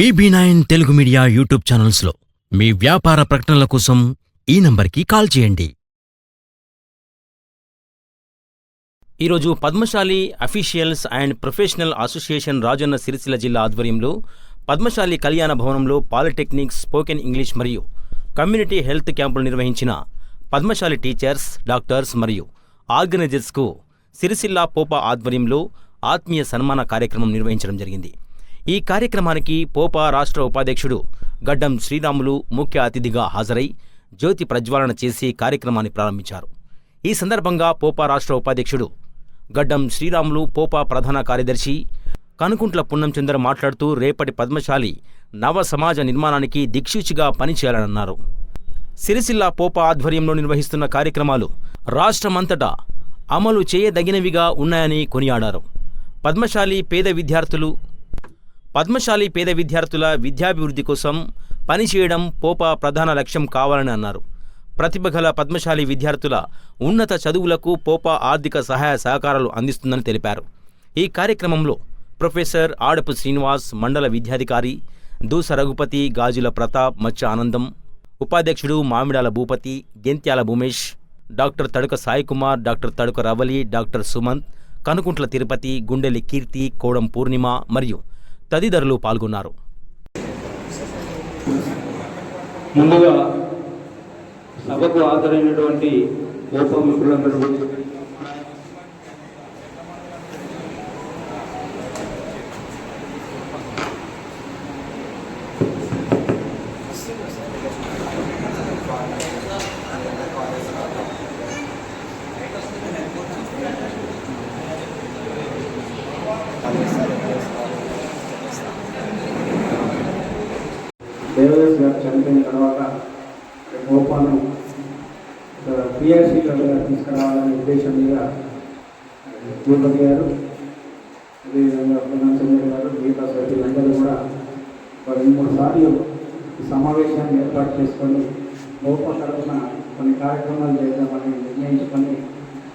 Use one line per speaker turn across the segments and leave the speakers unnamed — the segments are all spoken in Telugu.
BB nine Telugu media YouTube ఛానల్స్లో మీ వ్యాపార ప్రకటనల కోసం ఈ నంబర్కి కాల్ చేయండి. ఈరోజు Padmashali officials and professional association Rajanna Sircilla జిల్లా ఆధ్వర్యంలో పద్మశాలి కళ్యాణ భవనంలో పాలిటెక్నిక్ స్పోకెన్ ఇంగ్లీష్ మరియు కమ్యూనిటీ హెల్త్ క్యాంపులు నిర్వహించిన పద్మశాలి టీచర్స్ డాక్టర్స్ మరియు ఆర్గనైజర్స్కు సిరిసిల్ల పోపా ఆధ్వర్యంలో ఆత్మీయ సన్మాన కార్యక్రమం నిర్వహించడం జరిగింది. ఈ కార్యక్రమానికి పోపా రాష్ట్ర ఉపాధ్యక్షుడు గడ్డం శ్రీరాములు ముఖ్య అతిథిగా హాజరై జ్యోతి ప్రజ్వాలన చేసి కార్యక్రమాన్ని ప్రారంభించారు. ఈ సందర్భంగా పోపా రాష్ట్ర ఉపాధ్యక్షుడు గడ్డం శ్రీరాములు పోపా ప్రధాన కార్యదర్శి కనుకుంట్ల పున్నంచందర్ మాట్లాడుతూ రేపటి పద్మశాలి నవ సమాజ నిర్మాణానికి దిక్సూచిగా పనిచేయాలన్నారు సిరిసిల్ల పోపా ఆధ్వర్యంలో నిర్వహిస్తున్న కార్యక్రమాలు రాష్ట్రమంతటా అమలు చేయదగినవిగా ఉన్నాయని కొనియాడారు. పద్మశాలి పేద విద్యార్థులు పద్మశాలి పేద విద్యార్థుల విద్యాభివృద్ధి కోసం పనిచేయడం పోపా ప్రధాన లక్ష్యం కావాలని అన్నారు. ప్రతిభ గల పద్మశాలి విద్యార్థుల ఉన్నత చదువులకు పోపా ఆర్థిక సహాయ సహకారాలు అందిస్తుందని తెలిపారు. ఈ కార్యక్రమంలో ప్రొఫెసర్ ఆడపు శ్రీనివాస్ మండల విద్యాధికారి దూస రఘుపతి గాజుల ప్రతాప్ మచ్చ ఆనందం ఉపాధ్యక్షుడు Mamidala Bhupathi Gentyala Bhumesh doctor Taduka Saikumar doctor Taduka Ravali doctor Sumanth Kanukuntla Tirupathi Gundeli Keerthi Kodam Purnima మరియు తదితరులు పాల్గొన్నారు.
ముందుగా సభకు హాజరైనటువంటి జగదీష్ గారు చనిపోయిన తర్వాత గోపాలను పిఆర్సీ తీసుకురావాలనే ఉద్దేశం మీద తిరుపతి గారు అదేవిధంగా పునాచంద్ర గారు మిగతా సభ్యులందరూ కూడా ఒక రెండు మూడు సార్లు ఈ సమావేశాన్ని ఏర్పాటు చేసుకొని గోపా తరఫున కొన్ని కార్యక్రమాలు చేద్దామని నిర్ణయించుకొని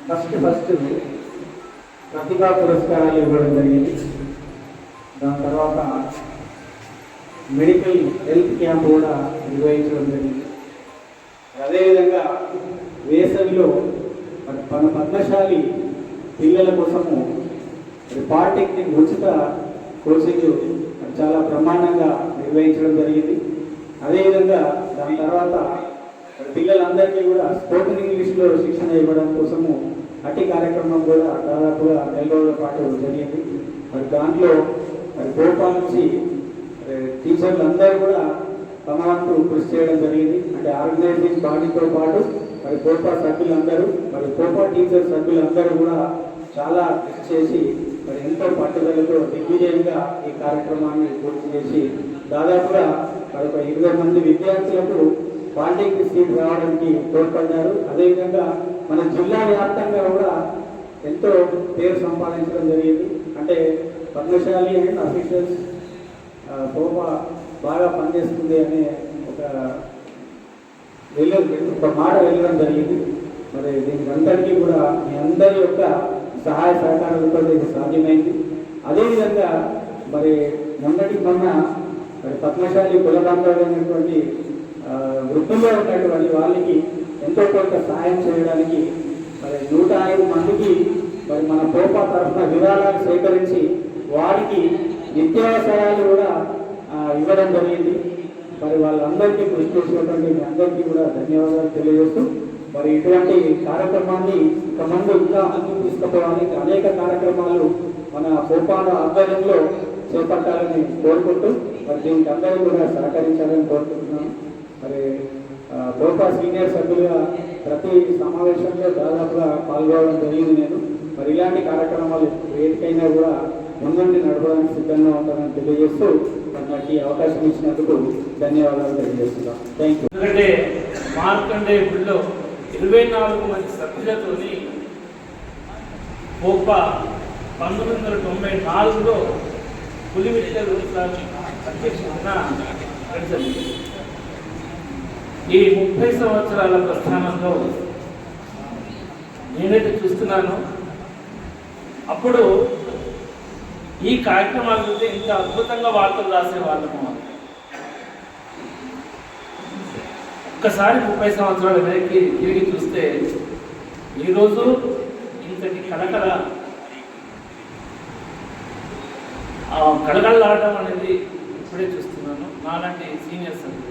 ఫస్ట్ ఫస్ట్ ప్రతిభా పురస్కారాలు ఇవ్వడం జరిగింది. దాని తర్వాత మెడికల్ హెల్త్ క్యాంప్ కూడా నిర్వహించడం జరిగింది. అదేవిధంగా వేసవిలో మన పద్మశాలి పిల్లల కోసము పాలిటెక్నిక్ ఉచిత కోచింగ్ చాలా బ్రహ్మాండంగా నిర్వహించడం జరిగింది. అదేవిధంగా దాని తర్వాత పిల్లలందరికీ కూడా స్పోకెన్ ఇంగ్లీష్లో శిక్షణ ఇవ్వడం కోసము అట్టి కార్యక్రమం కూడా దాదాపుగా నెల రోజుల పాటు జరిగింది. మరి దాంట్లో మరి గోపా నుంచి టీచర్లు అందరూ కూడా తమ వంతు కృషి చేయడం జరిగింది. అంటే ఆర్గనైజింగ్ బాడీతో పాటు మరి కోపా సభ్యులందరూ మరి కోపా టీచర్ సభ్యులందరూ కూడా చాలా కృషి చేసి మరి ఎంతో పట్టుదలతో దిగ్విజయంగా ఈ కార్యక్రమాన్ని పూర్తి చేసి దాదాపుగా మరి ఒక ఇరవై మంది విద్యార్థులకు పాలిటెక్నిక్ సీట్ రావడానికి తోడ్పడ్డారు. అదేవిధంగా మన జిల్లా వ్యాప్తంగా కూడా ఎంతో పేరు సంపాదించడం జరిగింది. అంటే పద్మశాలి అండ్ అఫీషియల్స్ శోభ బాగా పనిచేస్తుంది అనే ఒక వెళ్ళ ఒక మాట వెళ్ళడం జరిగింది. మరి దీనికి అందరికీ కూడా మీ అందరి యొక్క సహాయ సహకారాలతో ఇది సాధ్యమైంది. అదేవిధంగా మరి మొన్నటి మొన్న మరి పద్మశాలి కులబాంధవులైనటువంటి వృద్ధుల్లో ఉన్నటువంటి వాళ్ళకి ఎంతో కొంత సహాయం చేయడానికి మరి నూట ఐదు మందికి మరి మన పోపా తరఫున విరాళాలు సేకరించి వారికి నిత్యావసరాలు కూడా ఇవ్వడం జరిగింది. మరి వాళ్ళందరికీ కృషి చేసినటువంటి మీ అందరికీ కూడా ధన్యవాదాలు తెలియజేస్తూ మరి ఇటువంటి కార్యక్రమాన్ని ఇక ముందు ఇంకా ముందుకు అనేక కార్యక్రమాలు మన పోపాల ఆధ్వర్యంలో చేపట్టాలని కోరుకుంటూ మరి దీనికి అందరూ కూడా సహకరించాలని కోరుకుంటున్నాను మరి పోపా సీనియర్ సభ్యులుగా ప్రతి సమావేశంలో దాదాపుగా పాల్గొనడం జరిగింది నేను. మరి ఇలాంటి కార్యక్రమాలు ఏటికైనా కూడా ముందుండి నడవడానికి సిద్ధంగా ఉంటానని తెలియజేస్తూ నాకు ఈ అవకాశం ఇచ్చినందుకు ధన్యవాదాలు తెలియజేస్తున్నాం థ్యాంక్ యూ
ఎందుకంటే మార్కండే గుడిలో ఇరవై నాలుగు మంది సభ్యులతోని గొప్ప పంతొమ్మిది వందల తొంభై నాలుగులో పులి అధ్యక్షుడున్న నడిచింది ఈ ముప్పై సంవత్సరాల ప్రస్థానంలో నేనైతే చూస్తున్నాను. అప్పుడు ఈ కార్యక్రమాల చూస్తే ఇంత అద్భుతంగా వార్తలు రాసే వాళ్ళము ఒక్కసారి ముప్పై సంవత్సరాల వెనక్కి తిరిగి చూస్తే ఈరోజు ఇంతటి కళకళ ఆ కళకళలాడటం అనేది ఇప్పుడే చూస్తున్నాను. నాలాంటి సీనియర్స్ అండి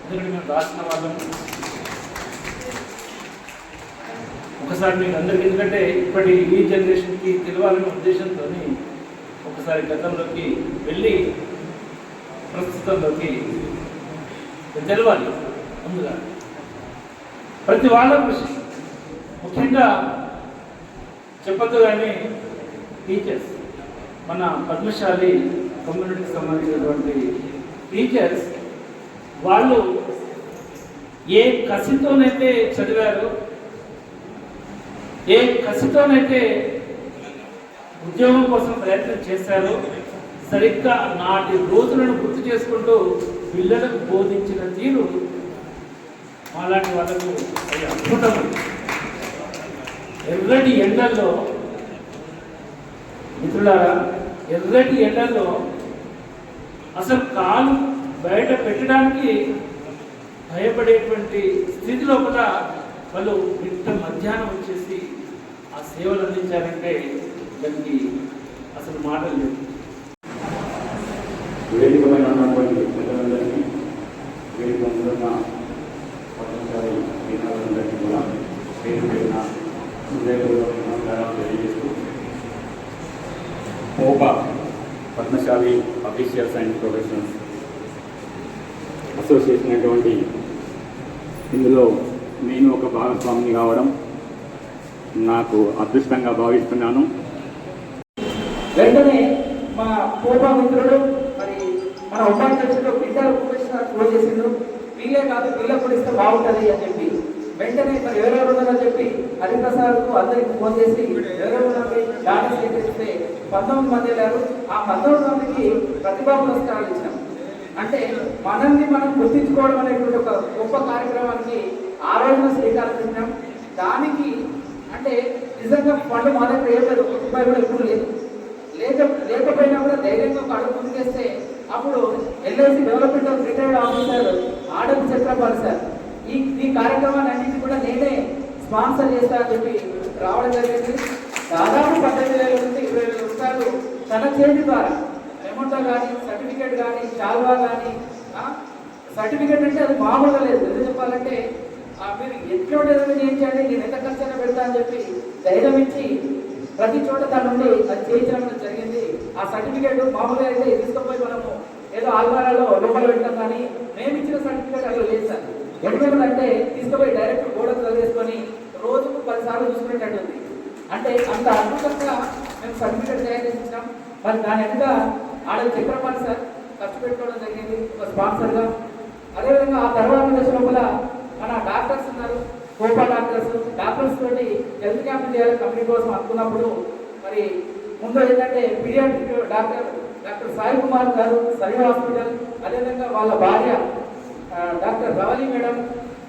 ఎందుకంటే మేము రాసిన వాళ్ళము ఒకసారి మీకు అందరికీ ఎందుకంటే ఇప్పటి ఈ జనరేషన్కి తెలియాలనే ఉద్దేశంతో ఒకసారి గతంలోకి వెళ్ళి ప్రస్తుతంలోకి తెలవాలి ముందుగా ప్రతి వాళ్ళ కృషి ముఖ్యంగా చెప్పద్దు కానీ టీచర్స్ మన పద్మశాలి కమ్యూనిటీకి సంబంధించినటువంటి టీచర్స్ వాళ్ళు ఏ కసితోనైతే చదివారో ఏ కసితోనైతే ఉద్యోగం కోసం ప్రయత్నం చేశారు. సరిగ్గా నాటి రోజులను గుర్తు చేసుకుంటూ పిల్లలకు బోధించిన తీరు అలాంటి వాళ్ళకు అద్భుతం. ఎర్రటి ఎండల్లో మిత్రులారా ఎర్రటి ఎండల్లో అసలు కాలు బయట పెట్టడానికి భయపడేటువంటి స్థితిలో కూడా వాళ్ళు ఇంత మధ్యాహ్నం వచ్చేసి ఆ సేవలు అందించారంటే దానికి అసలు మాటలు లేవు.
వేదిక పైన ఉన్నటువంటి ప్రజలందరికీ వేదిక ఉన్న పద్మశాలి మేధావులందరికీ కూడా పేరు పేరున హృదయపూర్వక నమస్కారాలు తెలియజేస్తూ POPA Padmashali officials and professionals association అటువంటి ఇందులో నేను ఒక భాగస్వామిని కావడం నాకు అదృష్టంగా భావిస్తున్నాను.
వెంటనే మా పూర్వ మిత్రుడు మరి మన ఉపాధ్యక్షుడు బిడ్డలు ఉపేక్షణ ఫోన్ చేసిండు. వీళ్ళే కాదు వీళ్ళకి కూడా ఇస్తే బాగుంటుంది అని చెప్పి వెంటనే మరి ఎవరెవరు ఉన్నారని చెప్పి హరిప్రసాద్కు అందరికి ఫోన్ చేసి ఎవరెవరు దాడి స్వీకరిస్తే పంతొమ్మిది మంది వెళ్ళారు. ఆ పంతొమ్మిది మందికి ప్రతిభా పురస్కారాలు ఇచ్చాం అంటే మనల్ని మనం గుర్తించుకోవడం అనేటువంటి ఒక గొప్ప కార్యక్రమానికి ఆ రోజున శ్రీకారం చుట్టినాం దానికి అంటే నిజంగా ఫండ్ మా దగ్గర ఏం లేదు ఒక రూపాయి కూడా ఎప్పుడు లేదు. లేక లేకపోయినా కూడా ధైర్యంగా ఒక అడుగు ముందుకేస్తే అప్పుడు LIC development of retired officer Adapu Chakrapal sir. ఈ ఈ కార్యక్రమాన్ని అన్నింటి కూడా నేనే స్పాన్సర్ చేస్తా అని చెప్పి రావడం జరిగింది. దాదాపు పద్దెనిమిది వేల నుంచి ఇరవై వేల రూపాయలు తన చేతి ద్వారా మెమోటో కానీ సర్టిఫికేట్ కానీ చాల్వా కానీ సర్టిఫికేట్ అంటే అది మామూలుగా లేదు. ఎందుకు చెప్పాలంటే మీరు ఎట్లా ఏదైనా చేయించండి నేను ఎంత ఖర్చు అయినా పెడతా అని చెప్పి ధైర్యం ఇచ్చి ప్రతి చోట దాని నుండి అది చేయించడం జరిగింది. ఆ సర్టిఫికేట్ మామూలుగా అయితే తీసుకుపోయి మనము ఏదో ఆల్వారాలో లోపల పెట్టాం కానీ మేము ఇచ్చిన సర్టిఫికేట్ అలా లేదు సార్. ఎందుకంటే తీసుకుపోయి డైరెక్ట్ గోడ చదివేసుకొని రోజుకు పదిసార్లు చూసుకునేటట్టు ఉంది. అంటే అంత అద్భుతంగా మేము సర్టిఫికేట్ తయారు చేసి మరి దాని వెనుక ఆడ చక్రపాణి సార్ ఖర్చు పెట్టుకోవడం జరిగింది ఒక స్పాన్సర్గా. అదేవిధంగా ఆ తర్వాత దశ లోపల మన డాక్టర్స్ ఉన్నారు. కోపా హెల్త్ క్యాంప్ చేయాలి కంపెనీ కోసం అనుకున్నప్పుడు మరి ముందు ఏంటంటే pediatric doctor doctor Sai Kumar గారు సరి హాస్పిటల్ అదేవిధంగా వాళ్ళ భార్య డాక్టర్ రవలి మేడం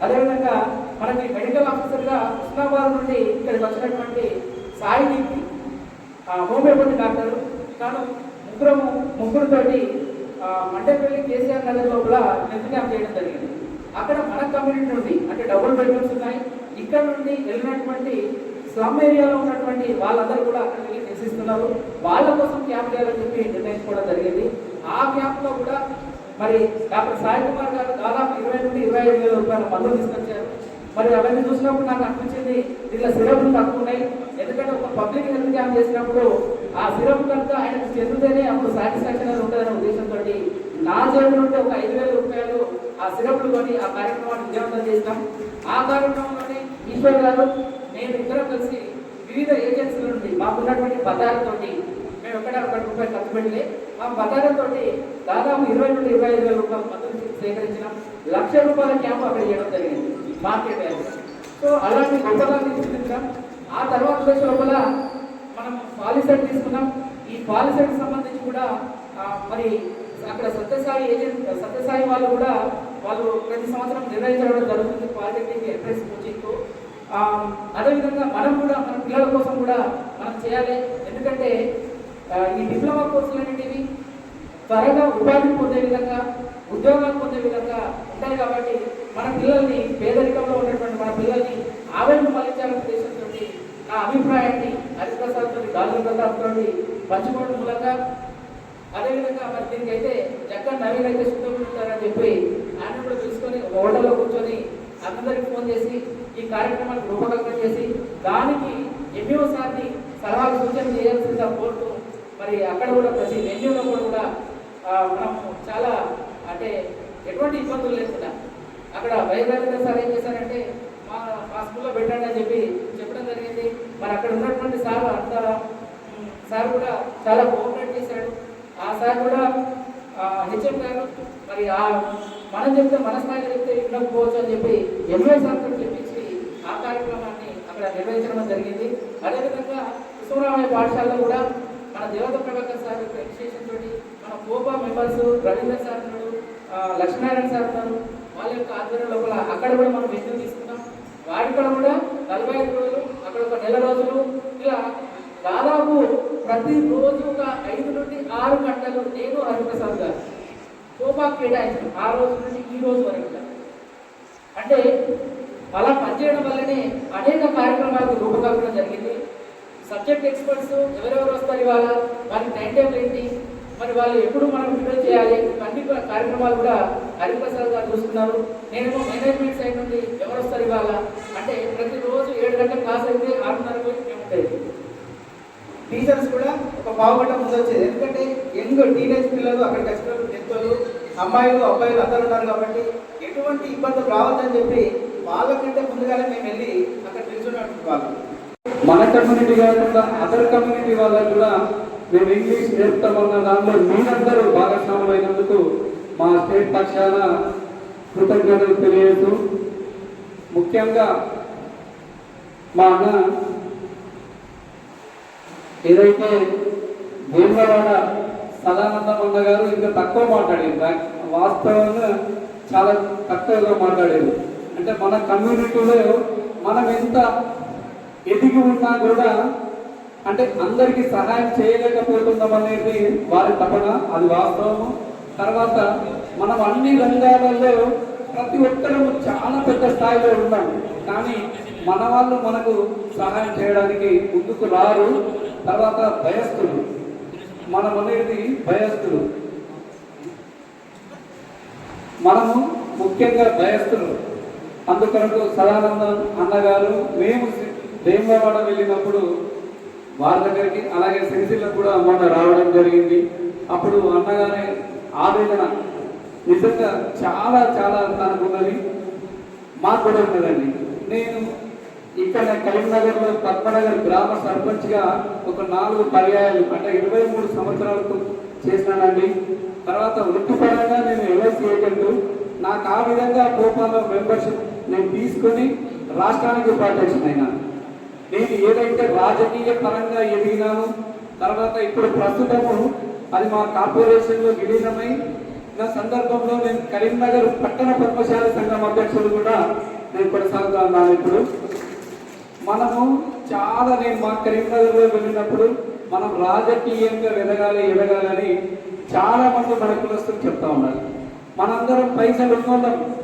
అదేవిధంగా మనకి మెడికల్ ఆఫీసర్గా ఉస్మాబాద్ నుండి ఇక్కడికి వచ్చినటువంటి సాయి దీప్తి హోమియోపతి డాక్టర్. తాను ముగ్గురము ముగ్గురుతోటి మండపల్లి కేసీఆర్ నగర్ లోపల హెల్త్ క్యాంప్ చేయడం జరిగింది. అక్కడ మన కమ్యూనిటీ నుండి అంటే డబుల్ బెడ్రూమ్స్ ఉన్నాయి ఇక్కడ నుండి వెళ్ళినటువంటి స్లమ్ ఏరియాలో ఉన్నటువంటి వాళ్ళందరూ కూడా అక్కడ వెళ్ళి నివసిస్తున్నారు. వాళ్ళ కోసం క్యాంప్ చేయాలని చెప్పి నిర్ణయించుకోవడం జరిగింది. ఆ క్యాంప్లో కూడా మరి డాక్టర్ సాయి కుమార్ గారు దాదాపు ఇరవై నుండి ఇరవై ఐదు వేల రూపాయల మందులు తీసుకొచ్చారు. మరి అవన్నీ చూసినప్పుడు నాకు అనిపించింది దీనిలో సిరప్లు తక్కువ ఉన్నాయి. ఎందుకంటే ఒక పబ్లిక్ హెల్త్ క్యాంప్ చేసినప్పుడు ఆ సిరప్ కనుక ఆయనకు చెందితేనే అప్పుడు సాటిస్ఫాక్షన్ అనేది ఉంటుందనే ఉద్దేశంతో నా జేబు నుండి ఒక ఐదు వేల రూపాయలు ఆ సిరప్లు కొని ఆ కార్యక్రమాన్ని విజయవంతం చేసినాం. ఆ కార్యక్రమంలో ఈశ్వర్ గారు నేను ఇద్దరం కలిసి వివిధ ఏజెన్సీల నుండి మాకున్నటువంటి పదాలతోటి మేము ఎక్కడ ఒక రూపాయలు ఖర్చు పెట్టి ఆ పదాలతోటి దాదాపు ఇరవై నుండి ఇరవై ఐదు వేల రూపాయలు మందులు సేకరించిన లక్ష రూపాయల క్యాంప్ అక్కడ చేయడం జరిగింది. మార్కెట్ సో అలాంటి గొప్పదాన్ని తీసుకుంటాం ఆ తర్వాత దశ లోపల మనం పాలిసెట్ తీసుకున్నాం. ఈ పాలిసెట్ సంబంధించి కూడా మరి అక్కడ సత్యసాయి ఏజెంట్ సత్యసాయి వాళ్ళు కూడా వాళ్ళు ప్రతి సంవత్సరం నిర్వహించడం జరుగుతుంది. పాలిటెక్నిక్ ఎంట్రెన్స్ కోచింగ్తో అదేవిధంగా మనం కూడా మన పిల్లల కోసం కూడా మనం చేయాలి. ఎందుకంటే ఈ డిప్లొమా కోర్సులు అనేటివి త్వరగా ఉపాధి పొందే విధంగా ఉద్యోగాలు పొందే విధంగా ఉంటాయి కాబట్టి మన పిల్లల్ని పేదరికంలో ఉన్నటువంటి మన పిల్లల్ని ఆవేదన మళ్ళించాలనే ఉద్దేశంతో నా అభిప్రాయాన్ని హరిప్రసాద్తో తోటి గాలి ప్రసాద్ తోటి పంచుకోవడం మూలంగా. అదేవిధంగా మరి దీనికైతే అయితే జక్కన్ నవీన్ అయితే ఉంటారని చెప్పి ఆయన కూడా చూసుకొని ఒక హోటల్లో కూర్చొని అందరికి ఫోన్ చేసి ఈ కార్యక్రమాన్ని రూపకల్పన చేసి దానికి ఎంఈఓ సార్ని సలహాలు సూచన చేయాల్సిందిగా కోరుతూ మరి అక్కడ కూడా ప్రతి వెన్యూలో కూడా మనం చాలా అంటే ఎటువంటి ఇబ్బందులు లేకుండా అక్కడ వైద్య సార్ ఏం చేశారంటే మా మా స్కూల్లో పెట్టండి అని చెప్పి చెప్పడం జరిగింది. మరి అక్కడ ఉన్నటువంటి సార్ అంత సార్ కూడా చాలా కోఆపరేట్ చేశాడు ఆ సార్ కూడా హెచ్ఎం గారు మరి ఆ మనం చెప్తే మన స్థాయిలో చెప్తే ఉండకపోవచ్చు అని చెప్పి ఎంఏ సార్తో చెప్పించి ఆ కార్యక్రమాన్ని అక్కడ నిర్వహించడం జరిగింది. అదేవిధంగా కృష్ణరామయ్య పాఠశాలలో కూడా మన దేవత ప్రభాకర్ సార్ యొక్క ఇనిషియేషన్ తోటి మన కోపా మెంబర్స్ రవీంద్ర సార్ ఉన్నాడు లక్ష్మీనారాయణ సార్ ఉన్నారు. వాళ్ళ యొక్క ఆధ్వర్యం లోపల అక్కడ కూడా మనం విద్యుత్ తీసుకున్నాం. వాడిక్కడ కూడా నలభై ఐదు రోజులు అక్కడ ఒక నెల రోజులు ఇలా దాదాపు ప్రతి రోజు ఒక ఐదు నుండి ఆరు గంటలు నేను హరిప్రసాద్ గారు. కోపా కేటాయించడం ఆ రోజు నుండి ఈ రోజు వరకు. కూడా. అంటే అలా పనిచేయడం వల్లనే అనేక కార్యక్రమాలకు రూపకల్పన జరిగింది. సబ్జెక్ట్ ఎక్స్పర్ట్స్ ఎవరెవరు వస్తారు ఇవాళ? వారికి టైం టేబుల్ ఏంటి? మరి వాళ్ళు ఎప్పుడు మనం వీడియో చేయాలి? అన్ని కార్యక్రమాలు కూడా హరిప్రసాద్ గారు చూస్తున్నారు. నేనేమో మేనేజ్మెంట్ సైడ్ నుండి ఎవరు వస్తారు ఇవాళ? అంటే ప్రతిరోజు ఏడు గంటల క్లాస్ అయితే ఆరున్నరకు మేము ఉండేది.
టీచర్స్ కూడా ఒక పావుగంట ముందు వచ్చేది. ఎందుకంటే యంగ్ టీనేజ్ పిల్లలు అక్కడ వచ్చినప్పుడు టెన్త్లు అమ్మాయిలు అబ్బాయిలు అందరూ ఉన్నారు కాబట్టి ఎటువంటి ఇబ్బందులు రావద్దని చెప్పి వాళ్ళకంటే ముందుగానే మేము వెళ్ళి అక్కడ నిల్చున్నట్టు వాళ్ళు
మన కమ్యూనిటీ కాకుండా అదర్ కమ్యూనిటీ వాళ్ళకు కూడా మేము ఇంగ్లీష్ నేర్పుతామన్న దానిలో మీరందరూ భాగస్వాములు అయినందుకు మా స్టేట్ పక్షాన కృతజ్ఞతలు తెలియజేస్తూ ముఖ్యంగా మా అన్న ఏదైతే భీమవర సదానంద అన్న గారు ఇంకా తక్కువ మాట్లాడారు వాస్తవంగా చాలా తక్కువగా మాట్లాడారు. అంటే మన కమ్యూనిటీలో మనం ఎంత ఎదిగి ఉన్నా కూడా అంటే అందరికీ సహాయం చేయలేకపోతున్నాం అనేది వారి తపన అది వాస్తవము. తర్వాత మనం అన్ని రంగాలలో ప్రతి ఒక్కరము చాలా పెద్ద స్థాయిలో ఉన్నాం. కానీ మన వాళ్ళు మనకు సహాయం చేయడానికి ముందుకు రారు తర్వాత భయస్థులు. మనం అనేది భయస్థులు. మనము ముఖ్యంగా భయస్థులు. అందుకొరకు సదానందం అన్నగారు మేము దేవవాడ వెళ్ళినప్పుడు వారి దగ్గరికి అలాగే సిరిసిల్లకు కూడా మొన్న రావడం జరిగింది. అప్పుడు అన్నగారి ఆవేదన నిజంగా చాలా చాలా తనకున్నది మాకు కూడా ఉన్నదండి. నేను ఇక్కడ కరీంనగర్లో పద్మనగర్ గ్రామ సర్పంచ్గా ఒక నాలుగు పర్యాయాలు అంటే ఇరవై మూడు సంవత్సరాలకు చేసినానండి. తర్వాత వృత్తిపరంగా నేను ఎల్ఐసి ఏజెంట్. నాకు ఆ విధంగా కోపాలో మెంబర్షిప్ నేను తీసుకొని రాష్ట్రానికి ఉపాధ్యక్షుడు అయినా నేను ఏదైతే రాజకీయ పరంగా ఎదిగినాను తర్వాత ఇప్పుడు ప్రస్తుతము అది మా కార్పొరేషన్లో విలీనమై నా సందర్భంలో నేను కరీంనగర్ పట్టణ పద్మశాల సంఘం అధ్యక్షుడు కూడా నేను కొనసాగుతున్నాను ఇప్పుడు. మనము చాలా నేను మా కరీంనగర్లో వెళ్ళినప్పుడు మనం రాజకీయంగా ఎదగాలి ఎదగాలని చాలా మంది మన కులస్తులు చెప్తా ఉన్నారు. మనందరం పైసలు ఉన్నోళ్ళం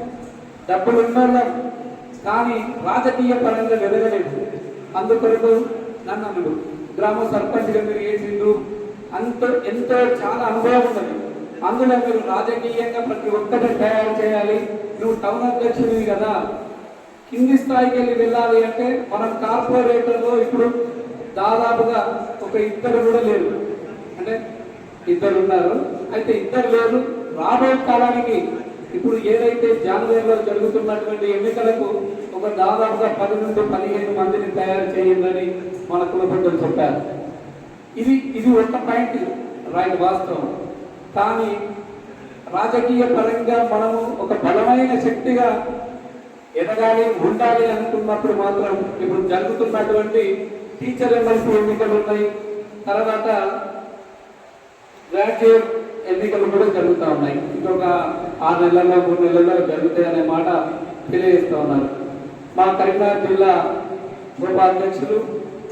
డబ్బులు ఉన్నోళ్ళం కానీ రాజకీయ పరంగా ఎదగలేదు. అందుకొరకు నన్ను అన్నాడు గ్రామ సర్పంచ్గా మీరు చేసిండు అంత ఎంతో చాలా అనుభవం ఉన్నది. అందులో మీరు రాజకీయంగా ప్రతి ఒక్కటి తయారు చేయాలి. నువ్వు టౌన్ అధ్యక్షుడివి కదా. కింది స్థాయికి వెళ్ళి వెళ్ళాలి అంటే మనం కార్పొరేటర్లో ఇప్పుడు దాదాపుగా ఒక ఇద్దరు కూడా లేరు. అంటే ఇద్దరు ఉన్నారు. అయితే ఇద్దరు లేరు. రాబోయే కాలానికి ఇప్పుడు ఏదైతే జనవరిలో జరుగుతున్నటువంటి ఎన్నికలకు ఒక దాదాపుగా పది నుండి పదిహేను మందిని తయారు చేయండి మన కులపెద్దలు చెప్పారు. ఇది ఇది ఒక పాయింట్ రైట్ వాస్తవం. కానీ రాజకీయ పరంగా మనము ఒక బలమైన శక్తిగా ఎదగాలి ఉండాలి అనుకున్నప్పుడు మాత్రం ఇప్పుడు జరుగుతున్నటువంటి టీచర్ ఎమ్మెల్సీ ఎన్నికలు ఉన్నాయి. తర్వాత గ్రాడ్యుయేట్ ఎన్నికలు కూడా జరుగుతూ ఉన్నాయి. ఇంకొక ఆరు నెలల్లో మూడు నెలల్లో జరుగుతాయి అనే మాట తెలియజేస్తూ ఉన్నారు. మా కరీంనగర్ జిల్లా ఉప అధ్యక్షులు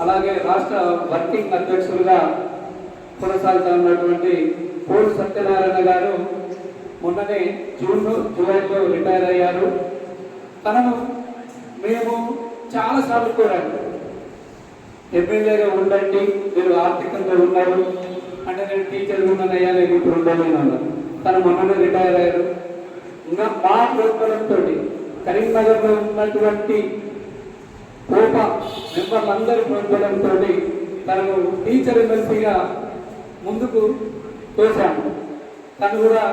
అలాగే రాష్ట్ర వర్కింగ్ అధ్యక్షులుగా కొనసాగుతా ఉన్నటువంటి కోడి సత్యనారాయణ గారు మొన్ననే జూన్ జూలైలో రిటైర్ అయ్యారు. తనను మేము చాలాసార్లు కోరాము ఎమ్మెల్యేగా ఉండండి మీరు ఆర్థికంగా ఉన్నారు అంటే నేను టీచర్ ఉన్నానయ్యా నేను ఇప్పుడు ఉండలేను అన్నారు. తను మొన్ననే రిటైర్ అయ్యారు. ఇంకా మా ప్రోత్సాహంతో కరీంనగర్లో ఉన్నటువంటి కోప మెంబర్లందరి ప్రోత్సాహంతో తనను టీచర్ ఎమ్మెల్సీగా ముందుకు తోశాము. తను కూడా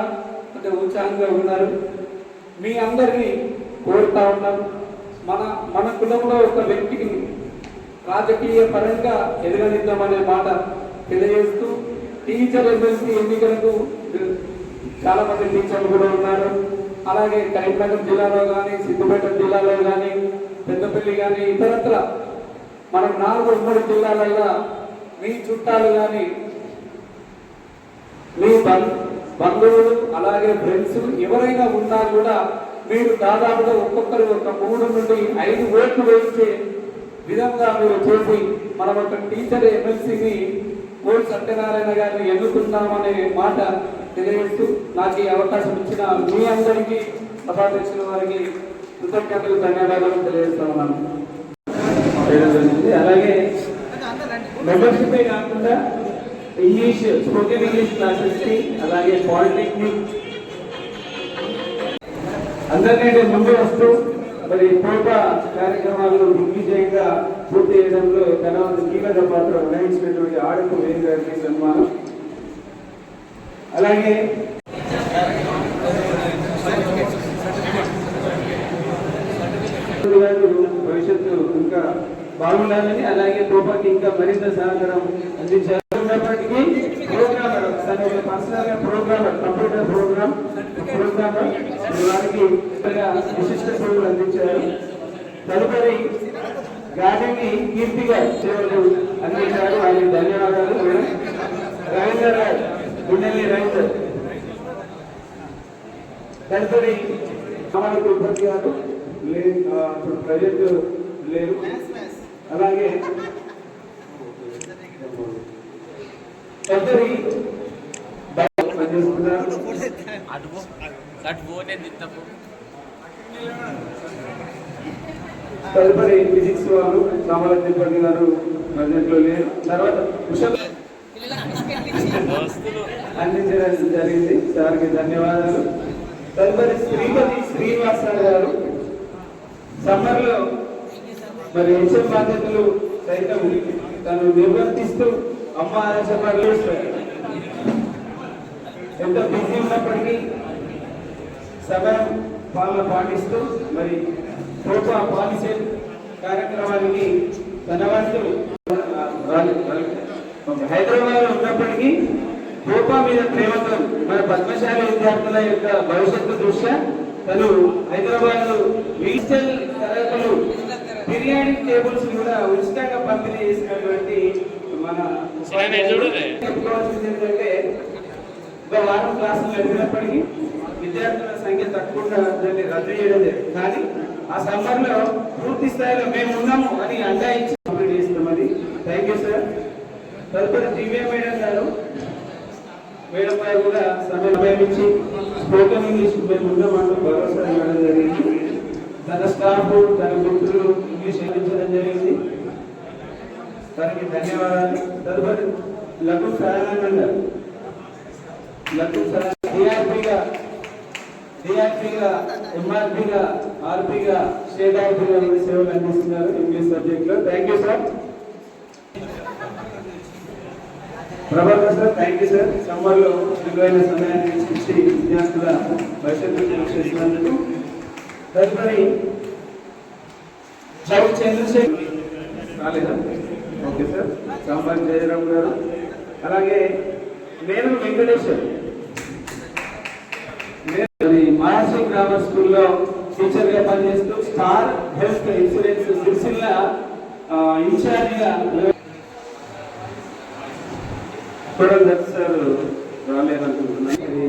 కొంచెం ఉత్సాహంగా ఉన్నారు. మీ అందరినీ కోరుతా ఉన్నాం. మన మన కులంలో ఒక వ్యక్తికి రాజకీయ పరంగా ఎదగనిద్దామనే మాట తెలియజేస్తూ టీచర్ ఎమ్మెల్సీ ఎన్నికలకు చాలా మంది టీచర్లు కూడా ఉన్నారు. అలాగే కరీంనగర్ జిల్లాలో కానీ సిద్దిపేట జిల్లాలో కానీ పెద్దపల్లి కానీ ఇతరత్ర మనకు నాలుగు ఉమ్మడి జిల్లాలలో మీ చుట్టాలు కానీ మీ బంధువులు అలాగే ఫ్రెండ్స్ ఎవరైనా ఉన్నా కూడా మీరు దాదాపుగా ఒక్కొక్కరు ఒక మూడు నుండి ఐదు ఓట్లు వేయించే విధంగా మీరు చేసి మనం ఒక టీచర్ ఎమ్మెల్సీని కోడి సత్యనారాయణ గారిని ఎన్నుకుందామనే మాట తెలియజేస్తూ నాకు ఈ అవకాశం ఇచ్చిన మీ అందరికీ సభాధ్యక్షుల వారికి కృతజ్ఞతలు ధన్యవాదాలు తెలియజేస్తా ఉన్నాను.
అలాగే మెంబర్షిపే కాకుండా ఇంగ్లీష్ స్పోకెన్ ఇంగ్లీష్ క్లాసెస్కి అలాగే పాలిటెక్నిక్ అందరికంటే ముందు వస్తూ మరి పూట కార్యక్రమాలను దిగ్విజయంగా పూర్తి చేయడంలో తన కీలక పాత్ర వహించినటువంటి ఆడకు వేరు గారికి సన్మానం. అలాగే భవిష్యత్తు ఇంకా బాగుండాలని అలాగే తోపాకి ఇంకా మరింత సహకారం అందించారు. ఉన్నప్పటికీ ప్రోగ్రామర్ తన యొక్క personal programmer computer program programmer వారికి ఇంకా విశిష్ట సేవలు అందించారు. తదుపరి గార్డెన్ని కీర్తిగా సేవలు అందించారు. వారికి ధన్యవాదాలు మేడం. రవీందర్ రాజ్ గుండెల్లి రవీందర్ తదుపరి సామాజిక ఉత్పత్తి గారు లే- ఆ, ఇప్పుడు ప్రజెంట్ లేరు. అలాగే తదుపరి బయట పనిచేస్తున్నారు. తదుపరి ఫిజిక్స్ వాళ్ళు సామాజిక పండి గారు ప్రజెంట్ లేరు తర్వాత కుశల అందించడం జరిగింది. సార్కి ధన్యవాదాలు. తదుపరి శ్రీపతి శ్రీనివాస గారు సమ్మర్లో మరి హెచ్ఎం బాధ్యతలు సైతం తను నిర్వర్తిస్తూ అమ్మ సమ్మర్లు ఎంత బిజీ ఉన్నప్పటికీ సమయం పాలన పాటిస్తూ మరి ప్రోత్సా పాలసీ కార్యక్రమానికి వంతు హైదరాబాద్లో ఉన్నప్పటికీ రూపా మీద ప్రేమతో మన పద్మశాలి విద్యార్థుల యొక్క భవిష్యత్తు దృష్ట్యా తను హైదరాబాద్ డిజిటల్ తరగతులు బిర్యానీ టేబుల్స్ కూడా ఉచితంగా పంపిణీ చేసినటువంటి మన చెప్పుకోవాల్సింది ఏంటంటే ఒక వారం క్లాసులు జరిగినప్పటికీ విద్యార్థుల సంఖ్య తక్కువగా దాన్ని రద్దు చేయడం జరిగింది. కానీ ఆ సమ్మర్లో పూర్తి స్థాయిలో మేము ఉన్నాము అని అందాయించి కంప్లీట్ చేస్తామని థ్యాంక్ యూ సార్ తదుపరి దివ్య మేడం గారు మేడం గారు కూడా సమయం సమయం ఇచ్చి స్పోకెన్ ఇంగ్లీష్ మేము ఉన్నామంటూ భరోసా ఇవ్వడం జరిగింది. తన స్టాఫ్ తన మిత్రులు ఇంగ్లీష్ అందించడం జరిగింది. వారికి ధన్యవాదాలు. తదుపరి లఘు సాధారణంగా గారు డిఆర్పిగా డిఆర్పిగా ఎంఆర్పిగా ఆర్పిగా స్టేట్ ఆర్పిగా కూడా సేవలు అందిస్తున్నారు ఇంగ్లీష్ సబ్జెక్ట్లో. Thank you sir Prabhakar sir thank you sir సమ్మర్లో విలువైన సమయాన్ని ఇచ్చి విద్యార్థుల భవిష్యత్తు కృషి చేసినందుకు తదుపరి చౌక్ చంద్రశేఖర్ రాలేదా? Okay sir sambar Jayaram garu. అలాగే నేను వెంకటేశ్వర్. నేను మహర్షి గ్రామర్ స్కూల్లో టీచర్గా పనిచేస్తూ స్టార్ హెల్త్ ఇన్సూరెన్స్ సిరిసిల్ల ఇన్ఛార్జిగా కూడా దట్ సార్ రాలేదనుకుంటున్నాను ఇది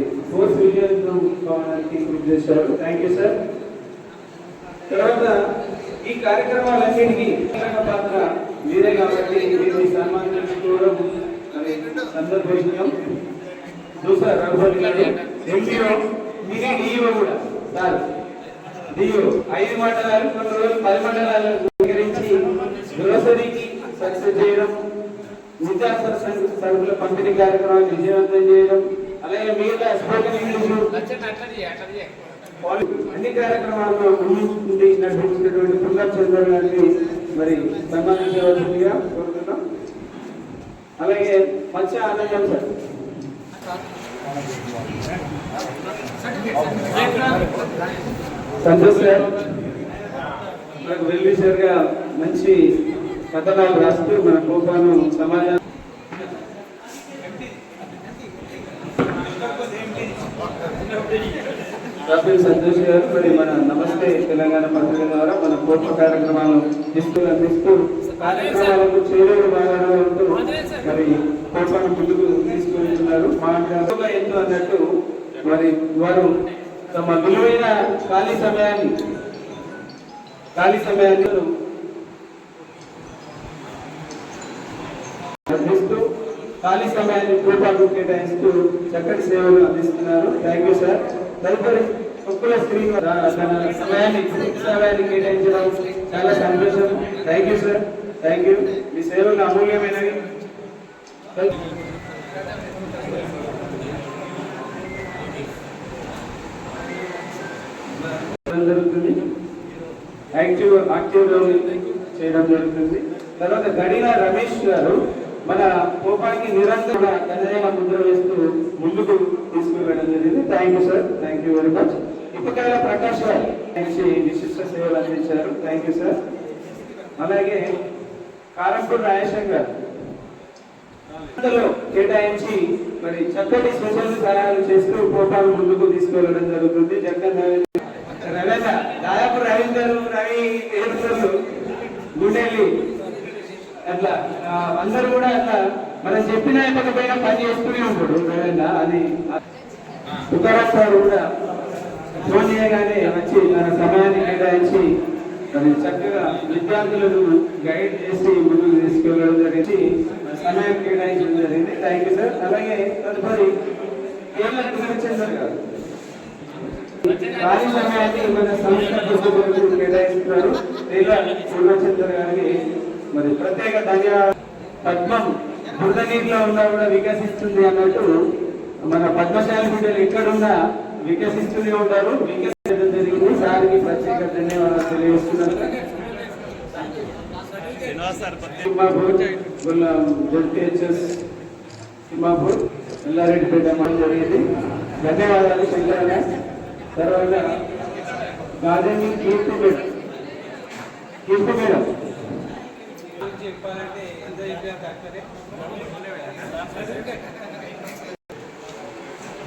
కావడానికి కృషి చేశారు. Thank you sir. తర్వాత ఈ కార్యక్రమాలన్నిటికీ పాత్ర మీరే కాబట్టి మీరు సన్మానం చేసుకోవడం చూసారు రఘుపతి గారు? ఎంపీఓ మీరు డిఓ కూడా. సార్ డిఓ ఐదు మండలాలు కొన్ని రోజులు పది మండలాలు స్వీకరించి గ్రోసరీకి సక్సెస్ చేయడం నిత్యావసర సరుకుల పంపిణీ కార్యక్రమాన్ని విజయవంతం చేయడం అలాగే మిగతా స్పోకెన్ ఇంగ్లీష్ అన్ని కార్యక్రమాల్లో ముందుండి నడిపించినటువంటి పుల్లప్ చంద్ర గారిని మరి సన్మానించవలసిందిగా కోరుతున్నాం అలాగే మత్స్య ఆనందం సార్. సంతోష్ సార్ మనకు వెల్విషర్గా మంచి కథనాలు రాస్తూ మన కోపాను సమాజం కపిల్ సంతోష్ గారు మరి మన నమస్తే తెలంగాణ పత్రిక ద్వారా మన కోప కార్యక్రమాలను ఇస్తూ అందిస్తూ కార్యక్రమాలకు చేరేడు బాగా మరి కోపాన్ని ముందుకు తీసుకెళ్తున్నారు మా గ్రామంలో ఎంతో అన్నట్టు మరి వారు తమ విలువైన ఖాళీ సమయాన్ని ఖాళీ సమయాన్ని అందిస్తూ ఖాళీ సమయాన్ని రూపాయలు కేటాయిస్తూ చక్కటి సేవలు అందిస్తున్నారు. థ్యాంక్ యూ సార్ తదుపరి ఒక్కల స్క్రీన్ తన సమయాన్ని సమయాన్ని కేటాయించడం చాలా సంతోషం. Thank you sir thank you మీ సేవలు అమూల్యమైనవి. జరుగుతుంది. యాక్టివ్ యాక్టివ్ చేయడం జరుగుతుంది. తర్వాత గడిన రమేష్ గారు మన కోపానికి నిరంతరం కన్నయ్య ముద్ర వేస్తూ ముందుకు తీసుకువెళ్ళడం జరిగింది. Thank you sir thank you very much ఇప్పటికైనా ప్రకాష్ గారు విశిష్ట సేవలు అందించారు. థ్యాంక్ యూ సార్ అలాగే కారంపూర్ రాయశంకర్ కేటాయించి మరి చక్కటి స్పెషల్ సలహాలు చేస్తూ కోపాలు ముందుకు తీసుకెళ్ళడం జరుగుతుంది. జగన్ రవీంద్ర దాదాపు రవీందర్ రవి ఏడుస్తారు. గుండెల్లి. అట్లా అందరు అందరూ కూడా అట్లా మనం చెప్పిన పైన పని చేస్తూనే ఉంటాడు రవీంద్ర అది. తుకారాం సార్ కూడా ఫోన్ చేయగానే వచ్చి తన సమయాన్ని కేటాయించి మరి చక్కగా విద్యార్థులను గైడ్ చేసి ముందుకు తీసుకెళ్ళడం జరిగింది. సమయం కేటాయించడం జరిగింది. థ్యాంక్ యూ సార్ అలాగే తదుపరి కేరళ సార్ కాదు. సమయాన్ని మన సంస్థ కేటాయిస్తున్నారు. పూర్ణచంద్ర గారికి మరి ప్రత్యేక ధన్యవాదాలు పద్మం బురద నీటిలో ఉన్నా కూడా వికసిస్తుంది అన్నట్టు మన పద్మశాలి బిడ్డలు ఎక్కడున్నా వికసిస్తూనే ఉంటారు. వికసించడం జరిగింది. సార్కి ప్రత్యేక ధన్యవాదాలు తెలియజేస్తున్నారు జడ్పిహెచ్ఎస్ తిమ్మాపూర్ ఎల్లారెడ్డిపేట మనం జరిగింది. ధన్యవాదాలు తర్వాత garden Keerthi madam. Keerthi madam.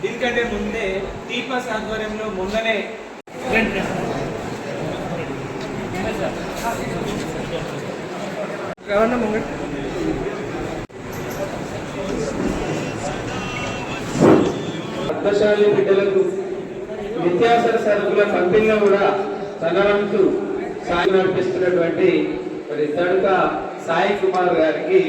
దీనికంటే ముందే టీపస్ ఆధ్వర్యంలో మొన్ననే
పద్మశాలి బిడ్డలకు నిత్యావసర సరుకుల పంపిణీలో కూడా తన వంతు సాగి నడిపిస్తున్నటువంటి మరి తడుక సాయి కుమార్ గారికి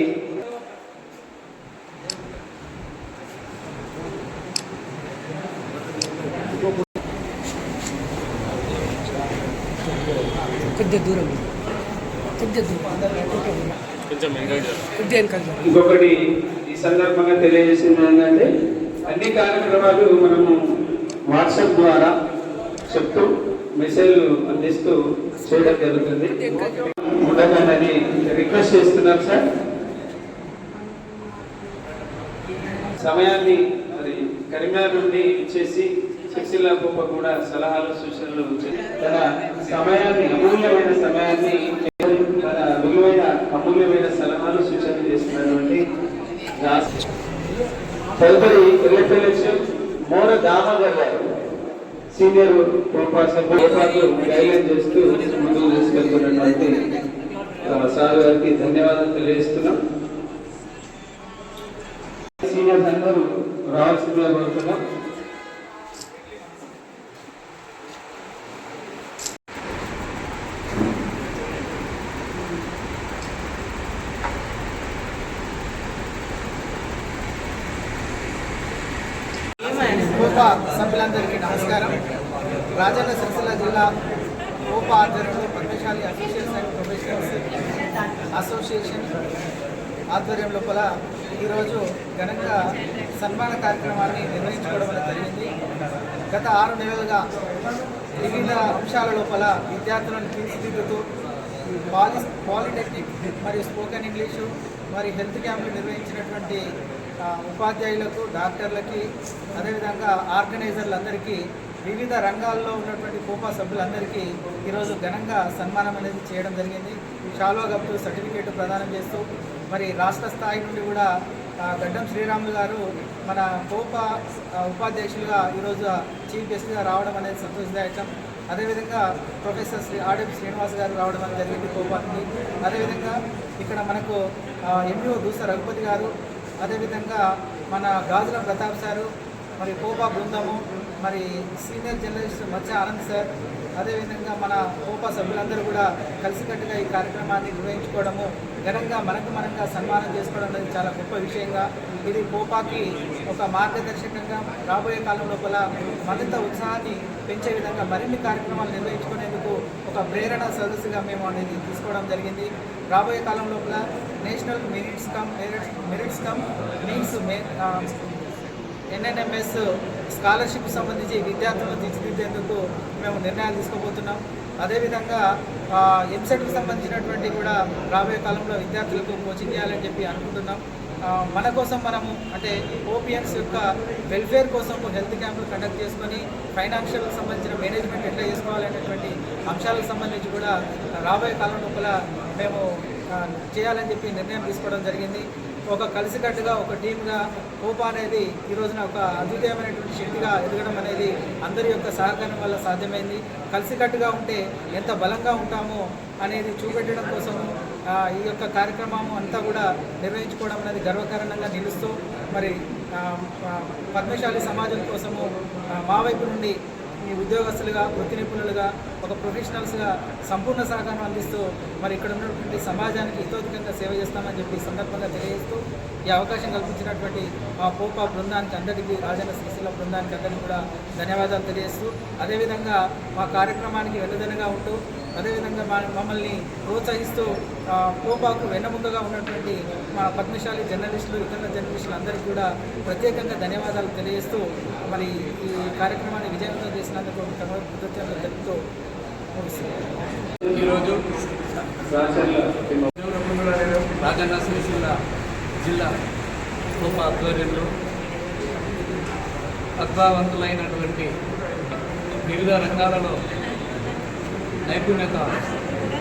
కొద్దిగా దూరం. కొద్దిగా దూరం. కొద్దిగా వెనకాల జరగండి.
ఇంకొకటి ఈ సందర్భంగా తెలియజేసింది ఏంటంటే అన్ని కార్యక్రమాలు మనము వాట్సాప్ ద్వారా చెప్తూ మెసేజ్లు అందిస్తూ చేయడం జరుగుతుంది. ఉండగానని రిక్వెస్ట్ చేస్తున్నాం సార్. సమయాన్ని మరి కరీంనగర్ నుండి ఇచ్చేసి సిరిసిల్ల గొప్ప కూడా సలహాలు సూచనలు తన సమయాన్ని అమూల్యమైన సమయాన్ని తన విలువైన అమూల్యమైన సలహాలు సూచనలు చేస్తున్నటువంటి దాస్ తదుపరి ఎలక్షన్ మోర దామోదర్ గారు సీనియర్ గైడ్లైన్ చేస్తూ ముందుకు తీసుకెళ్తున్నటువంటి సార్ గారికి ధన్యవాదాలు తెలియజేస్తున్నాం. సీనియర్స్ అందరూ రావాల్సిందిగా కోరుతున్నాం
కోపా సభ్యులందరికీ నమస్కారం రాజన్న సిరిసిల్ల జిల్లా కోపా ఆధ్వర్యంలో Padmashali officials and professionals association ఆధ్వర్యం లోపల ఈరోజు ఘనంగా సన్మాన కార్యక్రమాన్ని నిర్వహించుకోవడం జరిగింది. గత ఆరు నెలలుగా వివిధ అంశాల లోపల విద్యార్థులను తీర్చిదిద్దుతూ పాలి పాలిటెక్నిక్ మరియు స్పోకెన్ ఇంగ్లీషు మరి హెల్త్ క్యాంపులు నిర్వహించినటువంటి ఉపాధ్యాయులకు డాక్టర్లకి అదేవిధంగా ఆర్గనైజర్లందరికీ వివిధ రంగాల్లో ఉన్నటువంటి కోపా సభ్యులందరికీ ఈరోజు ఘనంగా సన్మానం అనేది చేయడం జరిగింది. షాలో గప్పుడు సర్టిఫికేట్ ప్రదానం చేస్తూ మరి రాష్ట్ర స్థాయి నుండి కూడా గడ్డం శ్రీరాములు గారు మన కోపా ఉపాధ్యక్షులుగా ఈరోజు చీఫ్ గెస్ట్గా రావడం అనేది సంతోషదాయకం. అదేవిధంగా ప్రొఫెసర్ శ్రీ ఆర్డెప్ శ్రీనివాస్ గారు రావడం అనేది జరిగింది కోపానికి. అదేవిధంగా ఇక్కడ మనకు ఎంఈఓ దూస రఘుపతి గారు అదేవిధంగా మన గాజుల ప్రతాప్ సారు మరి కోపా బృందము మరి సీనియర్ జర్నలిస్ట్ మత్స్య ఆనంద్ సార్ అదేవిధంగా మన కోపా సభ్యులందరూ కూడా కలిసికట్టుగా ఈ కార్యక్రమాన్ని నిర్వహించుకోవడము ఘనంగా మనకు మనంగా సన్మానం చేసుకోవడం అనేది చాలా గొప్ప విషయంగా ఇది కోపాకి ఒక మార్గదర్శకంగా రాబోయే కాలం లోపల మరింత ఉత్సాహాన్ని పెంచే విధంగా మరిన్ని కార్యక్రమాలు నిర్వహించుకునేందుకు ఒక ప్రేరణ సదస్సుగా మేము అనేది తీసుకోవడం జరిగింది. రాబోయే కాలం లోపల national merits come merits merits come means NNMS scholarship సంబంధించి విద్యార్థులను తీర్చిదిద్దేందుకు మేము నిర్ణయాలు తీసుకోబోతున్నాం. అదేవిధంగా ఎంసెట్కి సంబంధించినటువంటి కూడా రాబోయే కాలంలో విద్యార్థులకు కోచింగ్ చేయాలని చెప్పి అనుకుంటున్నాం. మన కోసం మనము అంటే ఓపీఎన్స్ యొక్క వెల్ఫేర్ కోసం హెల్త్ క్యాంపులు కండక్ట్ చేసుకొని ఫైనాన్షియల్ సంబంధించిన మేనేజ్మెంట్ ఎట్లా చేసుకోవాలనేటువంటి అంశాలకు సంబంధించి కూడా రాబోయే కాలం లోపల మేము చేయాలని చెప్పి నిర్ణయం తీసుకోవడం జరిగింది. ఒక కలిసికట్టుగా ఒక టీమ్గా కోపా అనేది ఈ రోజున ఒక అద్వితీయమైనటువంటి శక్తిగా ఎదగడం అనేది అందరి యొక్క సహకారం వల్ల సాధ్యమైంది. కలిసికట్టుగా ఉంటే ఎంత బలంగా ఉంటామో అనేది చూపెట్టడం కోసము ఈ యొక్క కార్యక్రమం అంతా కూడా నిర్వహించుకోవడం అనేది గర్వకారణంగా నిలుస్తూ మరి పద్మశాలి సమాజం కోసము మా వైపు నుండి ఈ ఉద్యోగస్తులుగా వృత్తి నిపుణులుగా ఒక ప్రొఫెషనల్స్గా సంపూర్ణ సహకారం అందిస్తూ మరి ఇక్కడ ఉన్నటువంటి సమాజానికి హితోధికంగా సేవ చేస్తామని చెప్పి సందర్భంగా తెలియజేస్తూ ఈ అవకాశం కల్పించినటువంటి మా పోపా బృందానికి అందరికీ రాజన్న సిరిసిల్ల బృందానికి అందరికీ కూడా ధన్యవాదాలు తెలియజేస్తూ అదేవిధంగా మా కార్యక్రమానికి వెన్నదనగా ఉంటూ అదేవిధంగా మా మమ్మల్ని ప్రోత్సహిస్తూ పోపాకు వెన్నముకగా ఉన్నటువంటి మా పద్మశాలి జర్నలిస్టులు ఇతర జర్నలిస్టులు అందరికీ కూడా ప్రత్యేకంగా ధన్యవాదాలు తెలియజేస్తూ మరి ఈ కార్యక్రమాన్ని విజయవంతం చేసినందుకు కృతజ్ఞతలు తెలుపుతూ
ఈరోజు రాజన్న సిరిసిల్ల జిల్లా ఉప ఆధ్వర్యంలో అద్భావంతులైనటువంటి వివిధ రంగాలలో నైపుణ్యత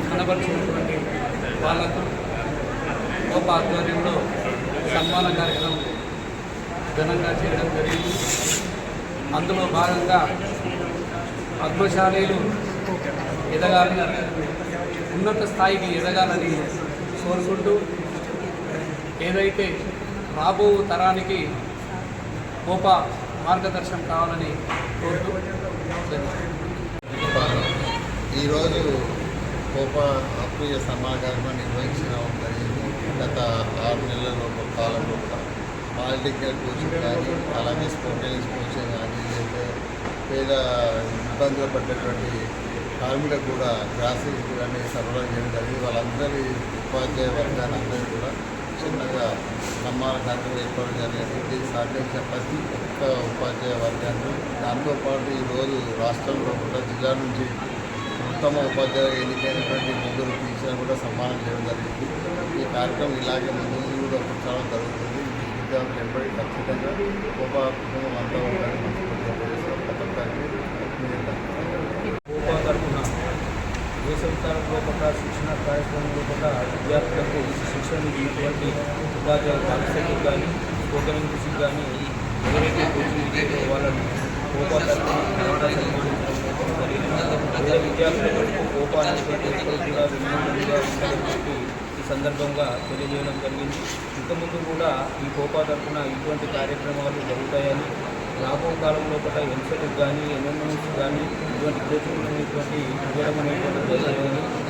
కనబరిచినటువంటి వాళ్ళకు ఉప ఆధ్వర్యంలో సన్మాన కార్యక్రమం ఘనంగా చేయడం జరిగింది. అందులో భాగంగా పద్మశాలీలు ఎదగాలని ఉన్నత స్థాయికి ఎదగాలని కోరుకుంటూ ఏదైతే రాబో తరానికి గొప్ప మార్గదర్శనం కావాలని కోరుతూ
ఈరోజు కోప ఆత్మీయ సమాగమం నిర్వహించడం జరిగింది. గత ఆరు నెలల కాలంలో పాలిటెక్నికల్ కోచింగ్ కానీ అలాగే స్పోర్టైన్స్ కోచింగ్ కానీ లేదా పేద ఇబ్బందులు పడ్డటువంటి కార్మికులకు కూడా గ్రాసరీ కానీ సరఫరా చేయడం జరిగింది. వాళ్ళందరి ఉపాధ్యాయ వర్గాన్ని అందరూ కూడా స్వచ్ఛందంగా సమ్మాన కార్యక్రమం ఏర్పాటు జరిగింది సహకరించిన ప్రతి ఒక్క ఉపాధ్యాయ వర్గాన్ని. దాంతోపాటు ఈరోజు రాష్ట్రంలో కూడా జిల్లా నుంచి ఉత్తమ ఉపాధ్యాయులు ఎన్నికైనటువంటి ముగ్గురు టీచర్లు కూడా సన్మానం చేయడం జరిగింది. ఈ కార్యక్రమం ఇలాగే ముందు కూడా కొనసాగడం జరుగుతుంది. ఈ విద్యార్థులు ఎప్పటికీ ఖచ్చితంగా గొప్ప కుటుంబం అంతా ఉండాలని మనస్ఫూర్తిగా తెలియజేస్తాం. ప్రతి ఒక్కరికి మీరు
కోపా తరఫున వేసవికాలంలో ఒక శిక్షణ కార్యక్రమంలో ఒక విద్యార్థులకు శిక్షణ ఇచ్చినటువంటి ఉపాధ్యాయ కాన్సెప్ట్ కానీ స్పోకెన్ ఇంగ్లీష్ కానీ ఎవరైతే కోచింగ్ ఇచ్చారో వాళ్ళని కోపా తరఫున ఘనంగా సన్మానించడం జరిగింది వేరే విద్యార్థులకు కోపా అనేటువంటి ఎప్పుడు కూడా వినూత్నంగా ఉండాలని చెప్పి ఈ సందర్భంగా తెలియజేయడం జరిగింది ఇంతకుముందు కూడా ఈ కోపా తరఫున ఇటువంటి కార్యక్రమాలు జరుగుతాయని రాబో కాలంలో కూడా ఎంసెట్ కానీ ఎన్ఎంఎస్ కానీ ఇటువంటి కోచింగ్ అనేటువంటి ఇవ్వడం అనేటువంటి జరుగుతుంది